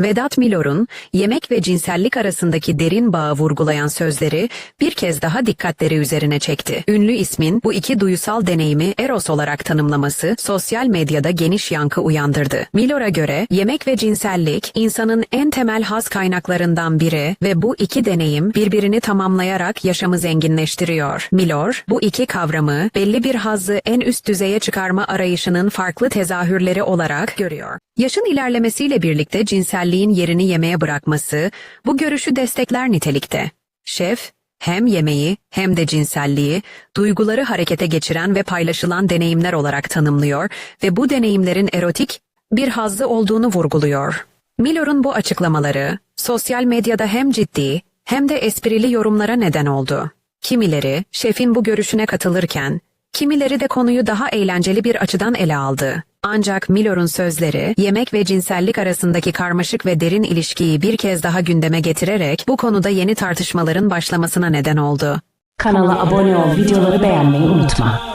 Vedat Milor'un yemek ve cinsellik arasındaki derin bağı vurgulayan sözleri bir kez daha dikkatleri üzerine çekti. Ünlü ismin bu iki duyusal deneyimi eros olarak tanımlaması sosyal medyada geniş yankı uyandırdı. Milor'a göre yemek ve cinsellik insanın en temel haz kaynaklarından biri ve bu iki deneyim birbirini tamamlayarak yaşamı zenginleştiriyor. Milor bu iki kavramı belli bir hazzı en üst düzeye çıkarma arayışının farklı tezahürleri olarak görüyor. Yaşın ilerlemesiyle birlikte cinselliğin yerini yemeğe bırakması bu görüşü destekler nitelikte. Şef, hem yemeği hem de cinselliği duyguları harekete geçiren ve paylaşılan deneyimler olarak tanımlıyor ve bu deneyimlerin erotik bir hazzı olduğunu vurguluyor. Milor'un bu açıklamaları sosyal medyada hem ciddi hem de esprili yorumlara neden oldu. Kimileri şefin bu görüşüne katılırken Kimileri de konuyu daha eğlenceli bir açıdan ele aldı. Ancak Milor'un sözleri, yemek ve cinsellik arasındaki karmaşık ve derin ilişkiyi bir kez daha gündeme getirerek bu konuda yeni tartışmaların başlamasına neden oldu. Kanala abone ol, videoları beğenmeyi unutma.